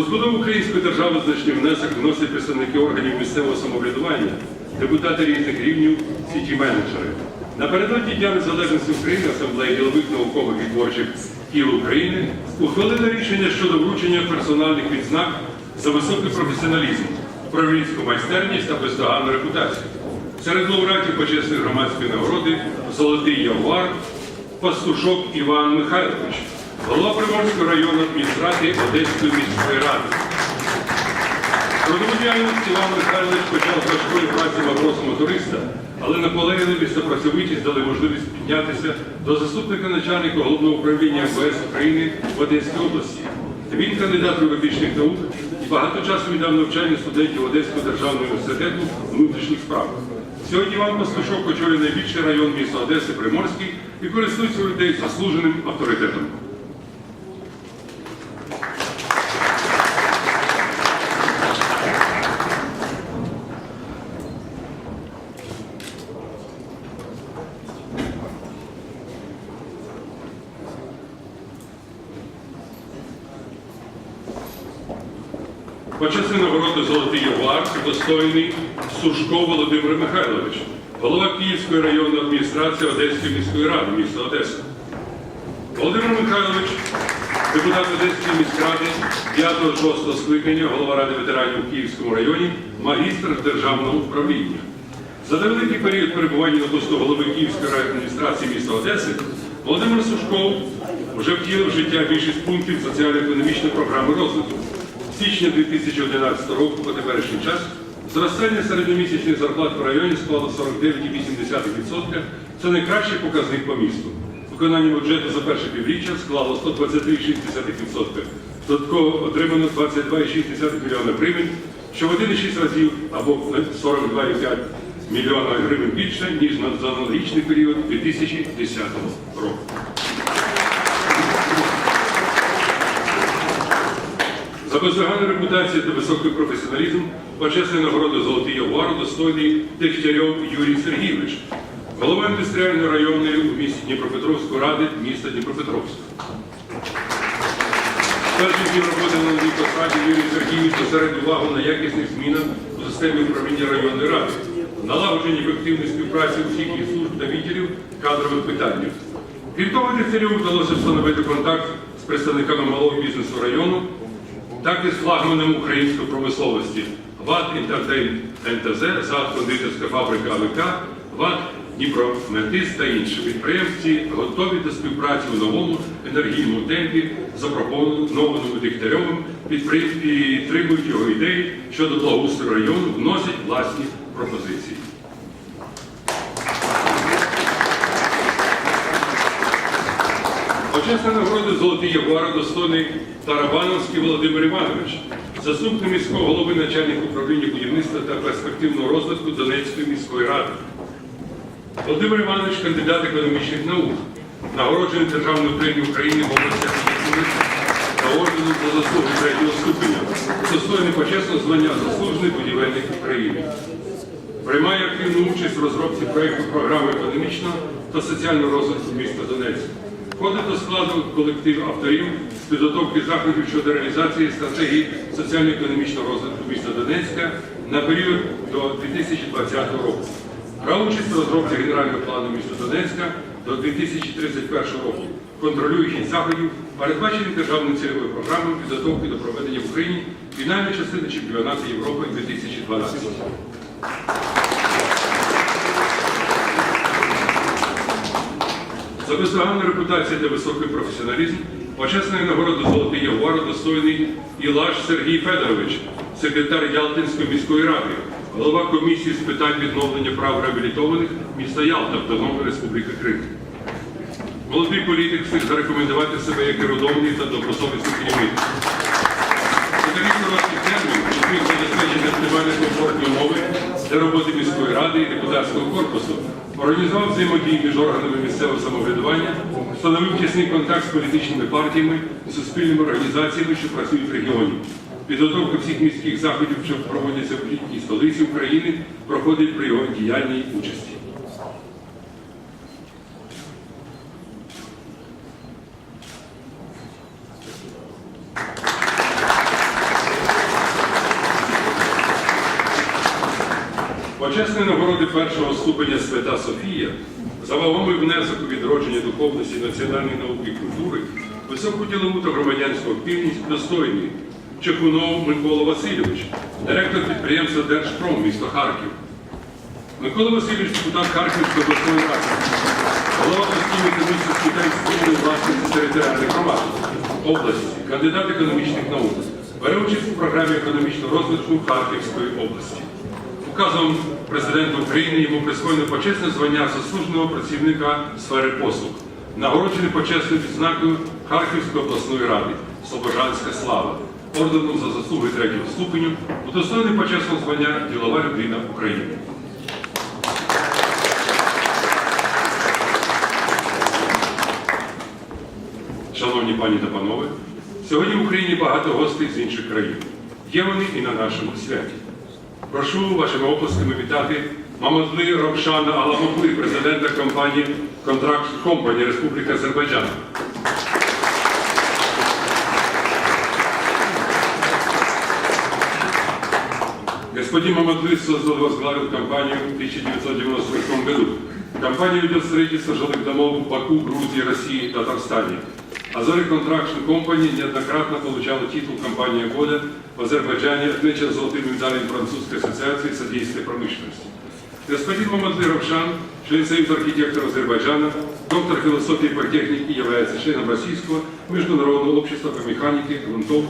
Збудову української держави значний внесок вносять представники органів місцевого самоврядування, депутати різних рівнів, сіті менеджери. Напередодні Дня Незалежності України Асамблеї ділових наукових і творчих кіл України ухвалила рішення щодо вручення персональних відзнак за високий професіоналізм, управлінську майстерність та бездоганну репутацію. Серед лауреатів почесної громадської нагороди Золотий Ягуар, Пастушок Іван Михайлович, голова Приморського району адміністрації Одеської міської ради. Трудову діяльність Іван Михайлович почав з важкої праці матросом-моториста, але наполегливість та працьовитість дали можливість піднятися до заступника начальника головного управління МВС України в Одеській області. Він кандидат юридичних наук і багато часу віддав навчання студентів Одеського державного університету внутрішніх справ. Сьогодні Іван Пастушок очолює найбільший район міста Одеси Приморський і користується людей заслуженим авторитетом. Почесний нагороди Золотий Ягуар удостоєний Сушко Володимир Михайлович, голова Київської районної адміністрації Одеської міської ради міста Одеса. Володимир Михайлович, депутат Одеської міськради 5-6 скликання, голова Ради ветеранів у Київському районі, магістр державного управління. За невеликий період перебування на посту голови Київської райадміністрації міста Одеси Володимир Сушков вже втілив в життя більшість пунктів соціально-економічної програми розвитку. Січня 2011 року по теперішній час зростання середньомісячних зарплат в районі склало 49,8%. Це найкращий показник по місту. Виконання бюджету за перше півріччя склало 123,6%. Додатково отримано 22,6 мільйона гривень, що в 1,6 разів або 42,5 мільйона гривень більше, ніж на аналогічний період 2010 року. За бездоганну репутацію та високий професіоналізм почесної нагороди Золотий Ягуар достойний Дегтярьов Юрій Сергійович, голова індустріальної районної у місті Дніпропетровської ради міста Дніпропетровськ. Перший дні роботи на новій посаді Юрій Сергійович зосередив увагу на якісних змінах у системі управління районної ради, налагодженні ефективної співпраці усіх її служб та відділів кадрових питаннях. Крім того, Дегтярьову вдалося встановити контакт з представниками малого бізнесу району, так і з флагманом української промисловості ВАТ «Інтертейн НТЗ», ЗАД «Кондитерська фабрика АВК», ВАТ «Дніпрометис» та інші підприємці готові до співпраці у новому енергійному темпі, запропонованому Дегтярьовим, підпри- підтримують його ідеї щодо благоустрою району, вносять власні пропозиції. Почесна нагорода Золотий Ягуар достойний Тарабановський Володимир Іванович, заступник міського голови начальник управління будівництва та перспективного розвитку Донецької міської ради. Володимир Іванович кандидат економічних наук, нагороджений Державною премією України в області та ордену за заслуги третього ступеня, достойний почесного звання заслужений будівельник України. Приймає активну участь в розробці проєкту програми економічного та соціального розвитку міста Донецька. Входить до складу колектив авторів з підготовки заходів щодо реалізації стратегії соціально-економічного розвитку міста Донецька на період до 2020 року. Брав участь в розробці генерального плану міста Донецька до 2031 року. Контролює хід заходів, передбачений державною цільовою програмою підготовки до проведення в Україні фінальної частини чемпіонату Європи 2012. За бездоганну репутацію та високий професіоналізм почесної нагороди Золотий Ягуар достойний Ілаш Сергій Федорович, секретар Ялтинської міської ради, голова комісії з питань відновлення прав реабілітованих міста Ялта Автономної Республіки Крим. Молодий політик встиг зарекомендувати себе як ерудований та добросовісний керівник. Оптимальні комфортні умови для роботи міської ради і депутатського корпусу, організував взаємодії між органами місцевого самоврядування, встановив тісний контакт з політичними партіями і суспільними організаціями, що працюють в регіоні. Підготовка всіх міських заходів, що проводяться в літній столиці України, проходить при його діяльній участі. Почесні нагороди першого ступеня Свята Софія за вагомий внесок у відродження духовності національної науки і культури, високу ділову та громадянську активність достойний Чекунов Микола Васильович, директор підприємства Держпром, місто Харків. Микола Васильович, депутат Харківської обласної ради, голова постійної комісії з питань спільної власності територіальних громад області, кандидат економічних наук, бере участь у програмі економічного розвитку Харківської області. Указом президента України йому присвоєно почесне звання заслуженого працівника сфери послуг, нагороджений почесною відзнакою Харківської обласної ради Слобожанська слава, орденом за заслуги третього ступеню, удостоєний почесного звання Ділова людина України. Шановні пані та панове, сьогодні в Україні багато гостей з інших країн. Є вони і на нашому святі. Прошу вашими оплесками вітати Мамадли Равшана Аламогли, президента компанії Контракт Компані Республіки Азербайджан. Господин Мамадли создал и возглавил компанию в 1998 году. Компания ведет строительство жилых домов в Баку, Грузии, России и Татарстане. Азори Construction Company неоднократно получала титул компании года в Азербайджане, отмечен золотым медалем Французской ассоциации содействия промышленности. Господин Мамадли Равшан, член Союза архитекторов Азербайджана, доктор философии и политехники, является членом Российского международного общества по механике, грунтов,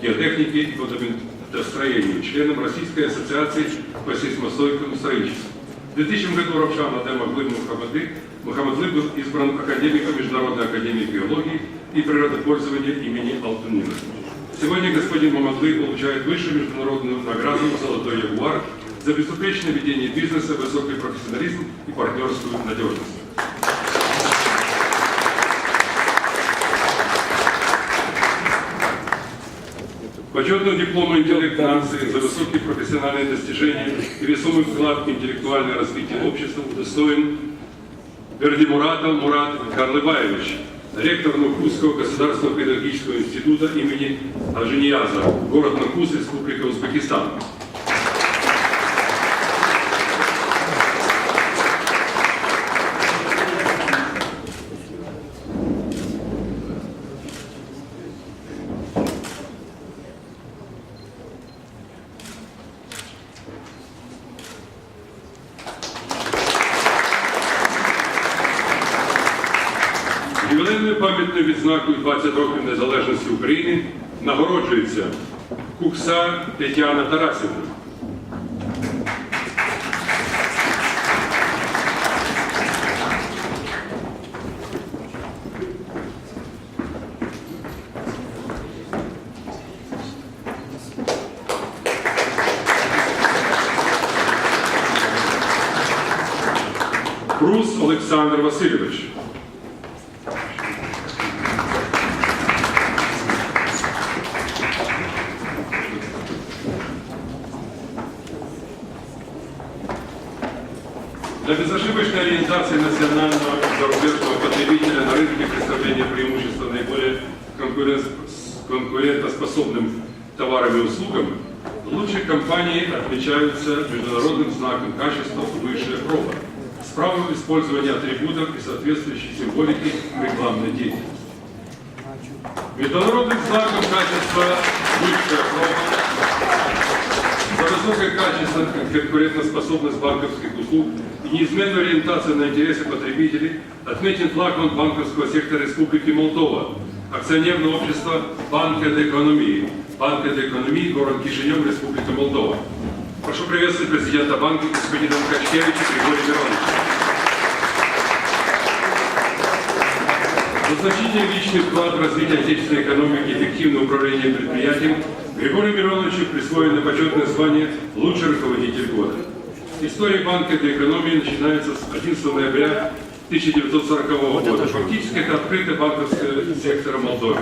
геотехнике и водостроению, членом Российской ассоциации по сейсмостойкому строительству. В 2000 году Равшан Адем Аглы Мухаммады Мухаммадли был избран академиком Международной академии биологии и природопользования имени Алтунина. Сегодня господин Мамадли получает высшую международную награду «Золотой ягуар» за безупречное ведение бизнеса, высокий профессионализм и партнерскую надежность. Почетным дипломом интеллект нации за высокие профессиональные достижения и весомый вклад в интеллектуальное развитие общества удостоен Бердимуратов Мурат Карлыбаевич, ректор Нукусского государственного педагогического института имени Ажинияза, город Нукус, Республика Узбекистан. Ювілейною пам'ятною відзнакою 20 років незалежності України нагороджується Кукса Тетяна Тарасівна. Прус Олександр Васильович. Ориентации национального и зарубежного потребителя на рынке представления преимущества наиболее конкурен- конкурентоспособным товарам и услугам, лучшие компании отмечаются международным знаком качества «Высшая проба» с правом использования атрибутов и соответствующей символики рекламной деятельности. Международным знаком качества «Высшая проба» За высокое качество, конкурентоспособность банковских услуг и неизменную ориентацию на интересы потребителей отметен флагман банковского сектора Республики Молдова, акционерное общество Банка де экономии, Банка де экономии, город Кишинев, Республика Молдова. Прошу приветствовать президента банка господина Качкевича Григория Мироновича. Значительный личный вклад в развитие отечественной экономики и эффективное управление предприятием Григорию Мироновичу присвоено почетное звание «Лучший руководитель года». История банка для экономии начинается с 11 ноября 1940 года. Фактически это открытый банковский сектор Молдовы.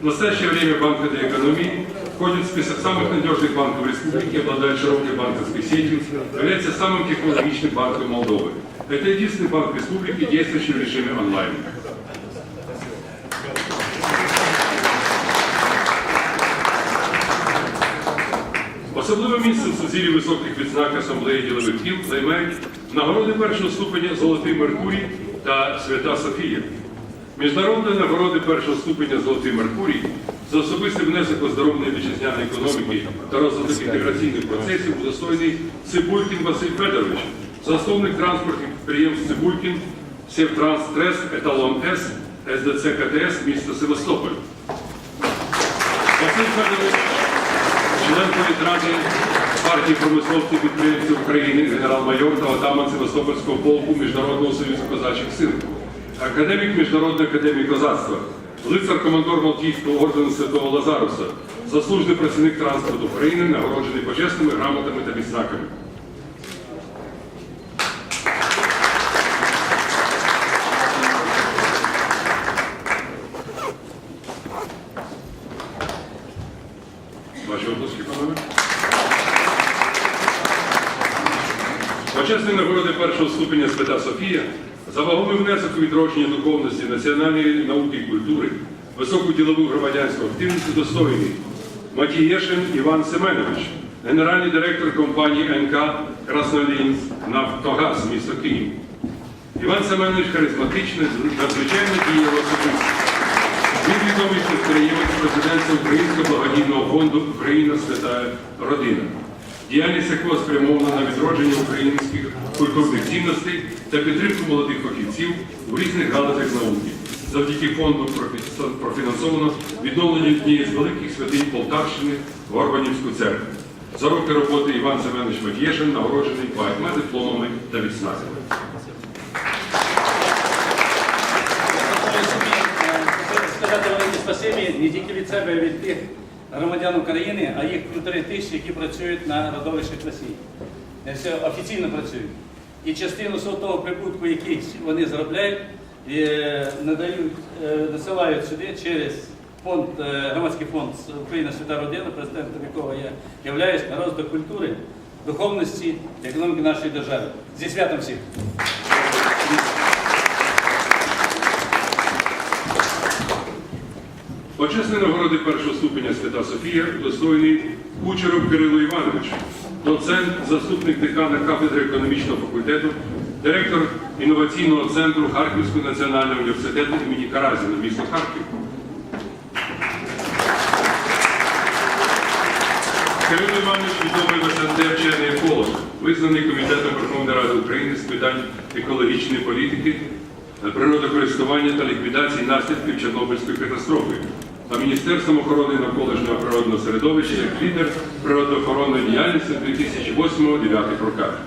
В настоящее время банка для экономии входит в список самых надежных банков республики, обладает широкой банковской сетью, является самым технологичным банком Молдовы. Это единственный банк республики, действующий в режиме онлайн. Особливе місце в сузір'ї високих відзнак асамблеї ділових кіл займають нагороди першого ступеня Золотий Меркурій та Свята Софія. Міжнародні нагороди першого ступеня Золотий Меркурій за особистий внесок у оздоровлення вітчизняної економіки та розвиток інтеграційних процесів удостоєний Цибулькін Василь Федорович, засновник транспортних підприємств Цибулькін, Севтранс Трест, Еталон С, СДЦ КТС, місто Севастополь. Василь Федорович, член політради партії промисловців підприємців України, генерал-майор та отаман Севастопольського полку Міжнародного союзу козачих сил, академік Міжнародної академії козацтва, лицар-командор Малтійського ордену Святого Лазаруса, заслужений працівник транспорту України, нагороджений почесними грамотами та відзнаками. Ваші обласки, панове. Почесні нагороди першого ступеня Свята Софія вагомий внесок у відродження духовності, національної науки і культури, високу ділову громадянську активність достойний Матієшин Іван Семенович, генеральний директор компанії НК Краснолінськ Нафтогаз, місто Київ. Іван Семенович харизматичний, надзвичайно дієва особистість. Він відомий підприємець президента Українського благодійного фонду Україна Свята Родина. Діяльність якого спрямована на відродження українських культурних цінностей та підтримку молодих фахівців у різних галузях науки. Завдяки фонду профінансовано відновлення однієї з великих святинь Полтавщини Горбанівську церкву. За роки роботи Іван Семенович Матєшин нагороджений багатьма дипломами та відзнаками. Сказати велике спасибі не тільки від себе, а від тих громадян України, а їх півтори тисячі, які працюють на родовищах Росії. Е, офіційно працюють. І частину того прибутку, який вони заробляють, е, надають, е, насилають сюди через фонд, е, громадський фонд Україна Свята Родина, президентом якого я являюсь, на розвиток культури, духовності, економіки нашої держави. Зі святом всіх! Почесні нагороди першого ступеня Свята Софія удостоєний Кучеров Кирило Іванович, доцент, заступник декана кафедри економічного факультету, директор інноваційного центру Харківського національного університету імені Каразіна, місто Харків. Кирило Іванович відомий в вчений еколог, визнаний Комітетом Верховної Ради України з питань екологічної політики, природокористування та ліквідації наслідків Чорнобильської катастрофи, а Міністерством охорони навколишнього природного середовища як лідер природоохоронної діяльності в 2008-2009 роках.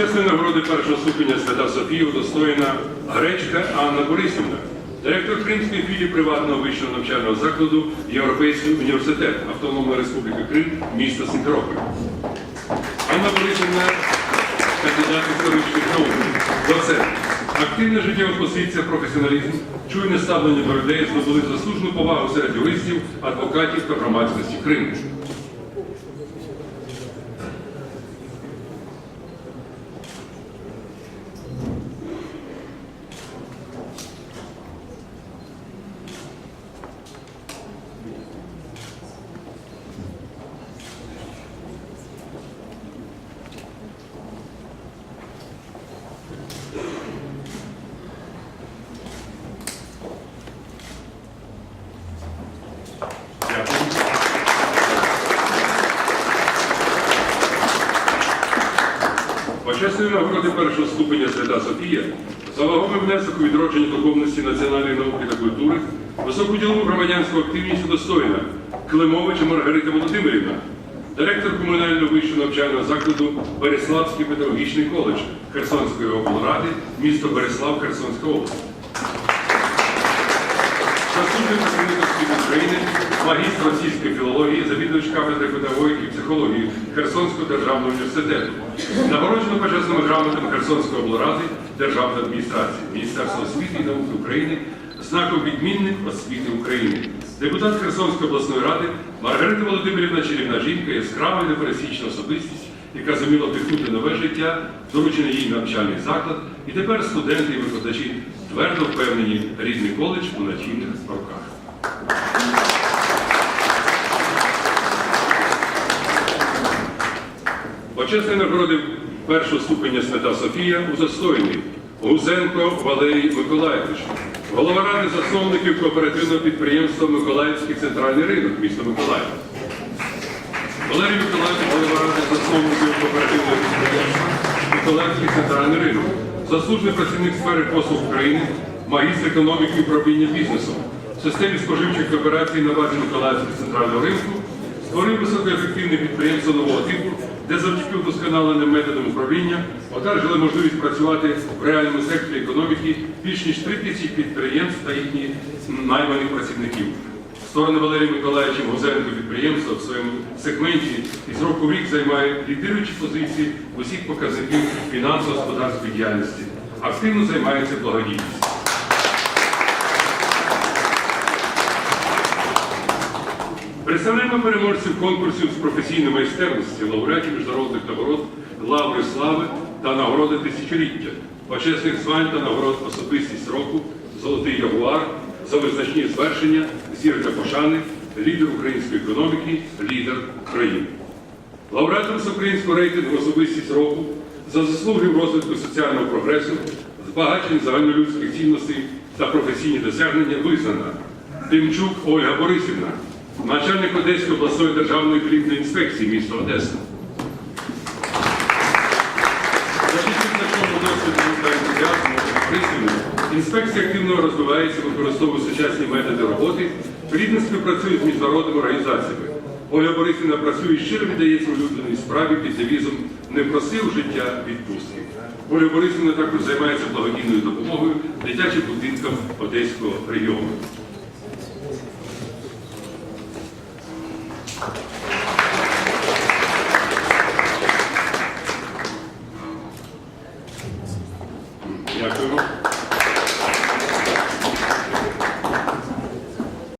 Почесної нагороди першого ступеня Свята Софія удостоєна Гречка Анна Борисівна, директор Кримської приватного вищого навчального закладу Європейський університет Автономної Республіки Крим, міста Сімферополь. Анна Борисівна кандидат історичних наук, доцент. Активна життєва позиція, професіоналізм, чуйне ставлення до людей здобули заслужену повагу серед юристів, адвокатів та громадськості Криму. Почесною нагороди першого ступеня Свята Софія за вагомий внесок у відродження духовності національної науки та культури, високу ділову громадянську активність удостоєна Климовича Маргарита Володимирівна, директор комунального вищого навчального закладу Береславський педагогічний коледж Херсонської облради, місто Береслав, Херсонська область. Заслужений працівник освіти України, магістр російської філології, завідувач кафедри педагогіки і психології Херсонського державного університету. Нагороджено почесними грамотами Херсонської облради державної адміністрації, Міністерства освіти і науки України, знаком відмінник освіти України. Депутат Херсонської обласної ради Маргарита Володимирівна Чарівна жінка, яскрава і непересічна особистість, яка зуміла вдихнути нове життя, доручений їй навчальний заклад, і тепер студенти і викладачі твердо впевнені рідний коледж у надійних руках. Почесної нагороди першого ступеня Свята Софія удостоєний Гузенко Валерій Миколаївич, голова ради засновників кооперативного підприємства Миколаївський центральний ринок міста Миколаїв. Валерій Миколаївич, голова ради засновників кооперативного підприємства Миколаївський центральний ринок, заслужений працівник сфери послуг України, магістр економіки і управління бізнесом, в системі споживчих операцій на базі Миколаївського центрального ринку, створив високоефективне підприємство нового типу, де завдяки вдосконаленим методам управління одержали можливість працювати в реальному секторі економіки більш ніж 3 тисячі підприємств та їхніх найманих працівників. Сторони Валерія Миколаївича Гузенко підприємства в своєму сегменті із року в рік займає лідируючі позиції в усіх показників фінансово-господарської діяльності. Активно займається благодійністю. Представляємо переможців конкурсів з професійної майстерності, лауреатів міжнародних нагород, лаври слави та нагороди тисячоліття, почесних звань та нагород особистість року, Золотий Ягуар, за визначні звершення, зірка пошани, лідер української економіки, лідер країни. Лауреатом всеукраїнського рейтингу особистість року за заслуги в розвитку соціального прогресу, збагачення загальнолюдських цінностей та професійні досягнення визнана Тимчук Ольга Борисівна, начальник Одеської обласної державної хлібної інспекції міста Одеса. Інспекція активно розвивається, використовує сучасні методи роботи, плідно співпрацює з міжнародними організаціями. Оля Борисівна працює щиро віддається улюбленій справі під девізом «Не просив життя відпустки». Оля Борисівна також займається благодійною допомогою дитячим будинкам Одеського регіону.